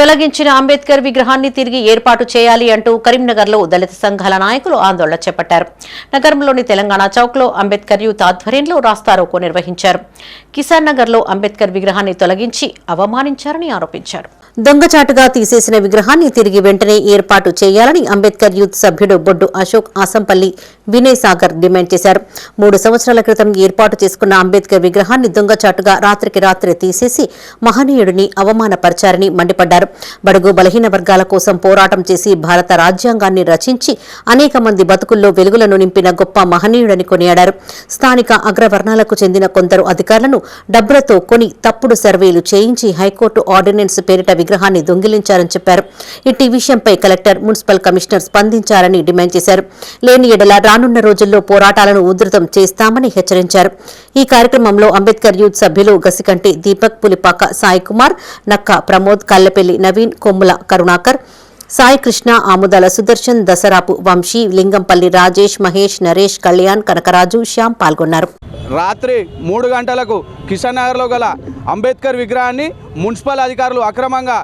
తొలగించిన అంబేద్కర్ విగ్రహాన్ని తిరిగి ఏర్పాటు చేయాలి అంటూ కరీంనగర్లో దళిత సంఘాల నాయకులు ఆందోళన చేపట్టారు. నగరంలోని తెలంగాణ చౌక్లో అంబేద్కర్ యూత్ ఆధ్వర్యంలో రాస్తారోకో నిర్వహించారు. కిసాన్ నగర్లో అంబేద్కర్ విగ్రహాన్ని తొలగించి అవమానించారని ఆరోపించారు. దొంగచాటుగా తీసేసిన విగ్రహాన్ని తిరిగి వెంటనే ఏర్పాటు చేయాలని అంబేద్కర్ యూత్ సభ్యుడు బొడ్డు అశోక్ ఆసంపల్లి వినయ్ సాగర్ డిమాండ్ చేశారు. మూడు సంవత్సరాల క్రితం ఏర్పాటు చేసుకున్న అంబేద్కర్ విగ్రహాన్ని దొంగచాటుగా రాత్రికి రాత్రి తీసేసి మహనీయుడిని అవమానపరిచారని మండిపడ్డారు. బడుగు బలహీన వర్గాల కోసం పోరాటం చేసి భారత రాజ్యాంగాన్ని రచించి అనేక మంది బతుకుల్లో వెలుగులను నింపిన గొప్ప మహనీయుడని కొనియాడారు. స్థానిక అగ్రవర్ణాలకు చెందిన కొందరు అధికారులను డబ్బులతో కొని తప్పుడు సర్వేలు చేయించి హైకోర్టు ఆర్డినెన్స్ పేరిట విగ్రహాన్ని దొంగిలించారని చెప్పారు. ఇట్టి విషయంపై కలెక్టర్ మున్సిపల్ కమిషనర్ స్పందించారని డిమాండ్ చేశారు. లేని ఎడల రానున్న రోజుల్లో పోరాటాలను ఉధృతం చేస్తామని హెచ్చరించారు. ఈ కార్యక్రమంలో అంబేద్కర్ యూత్ సభ్యులు గసికంటి దీపక్ పులిపాక సాయి కుమార్ నక్క ప్రమోద్ కల్లెపల్లి నవీన్ కొమ్ముల కరుణాకర్ సాయి కృష్ణ ఆముదాల సుదర్శన్ దసరాపు వంశీ లింగంపల్లి రాజేష్ మహేష్ నరేష్ కళ్యాణ్ కనకరాజు శ్యామ్ పాల్గొన్నారు. రాత్రి మూడు గంటలకు కిషన్ నగర్లో గల అంబేద్కర్ విగ్రహాన్ని మున్సిపల్ అధికారులు అక్రమంగా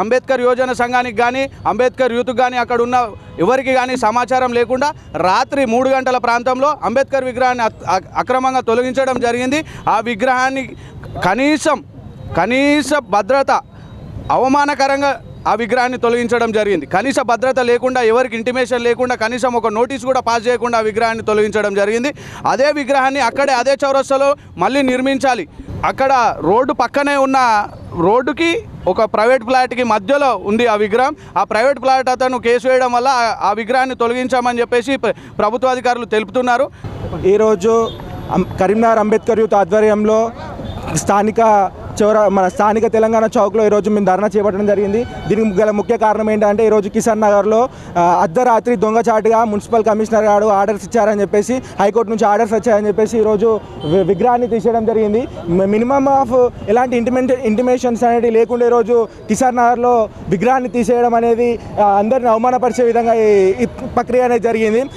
అంబేద్కర్ యోజన సంఘానికి కానీ అంబేద్కర్ యూత్ కానీ అక్కడ ఉన్న ఎవరికి కానీ సమాచారం లేకుండా రాత్రి మూడు గంటల ప్రాంతంలో అంబేద్కర్ విగ్రహాన్ని అక్రమంగా తొలగించడం జరిగింది. ఆ విగ్రహాన్ని కనీసం కనీస భద్రత అవమానకరంగా ఆ విగ్రహాన్ని తొలగించడం జరిగింది. కనీస భద్రత లేకుండా ఎవరికి ఇంటిమేషన్ లేకుండా కనీసం ఒక నోటీస్ కూడా పాస్ చేయకుండా ఆ విగ్రహాన్ని తొలగించడం జరిగింది. అదే విగ్రహాన్ని అక్కడే అదే చౌరస్తాలో మళ్ళీ నిర్మించాలి. అక్కడ రోడ్డు పక్కనే ఉన్న రోడ్డుకి ఒక ప్రైవేట్ ఫ్లాట్కి మధ్యలో ఉంది ఆ విగ్రహం. ఆ ప్రైవేట్ ఫ్లాట్ అతను కేసు వేయడం వల్ల ఆ- విగ్రహాన్ని తొలగించామని చెప్పేసి ప్రభుత్వ అధికారులు తెలుపుతున్నారు. ఈరోజు కరీంనగర్ అంబేద్కర్ యూత్ ఆధ్వర్యంలో స్థానిక చివర మన స్థానిక తెలంగాణ చౌక్లో ఈరోజు మేము ధర్నా చేపట్టడం జరిగింది. దీనికి గల ముఖ్య కారణం ఏంటంటే ఈరోజు కిసాన్ నగర్లో అర్ధరాత్రి దొంగచాటుగా మున్సిపల్ కమిషనర్ గారు ఆర్డర్స్ ఇచ్చారని చెప్పేసి హైకోర్టు నుంచి ఆర్డర్స్ వచ్చాయని చెప్పేసి ఈరోజు విగ్రహాన్ని తీసేయడం జరిగింది. మినిమం ఆఫ్ ఎలాంటి ఇంటిమెంట్ ఇంటిమేషన్స్ అనేవి లేకుండా ఈరోజు కిసాన్ నగర్లో విగ్రహాన్ని తీసేయడం అనేది అందరిని అవమానపరిచే విధంగా ఈ ప్రక్రియ అనేది జరిగింది.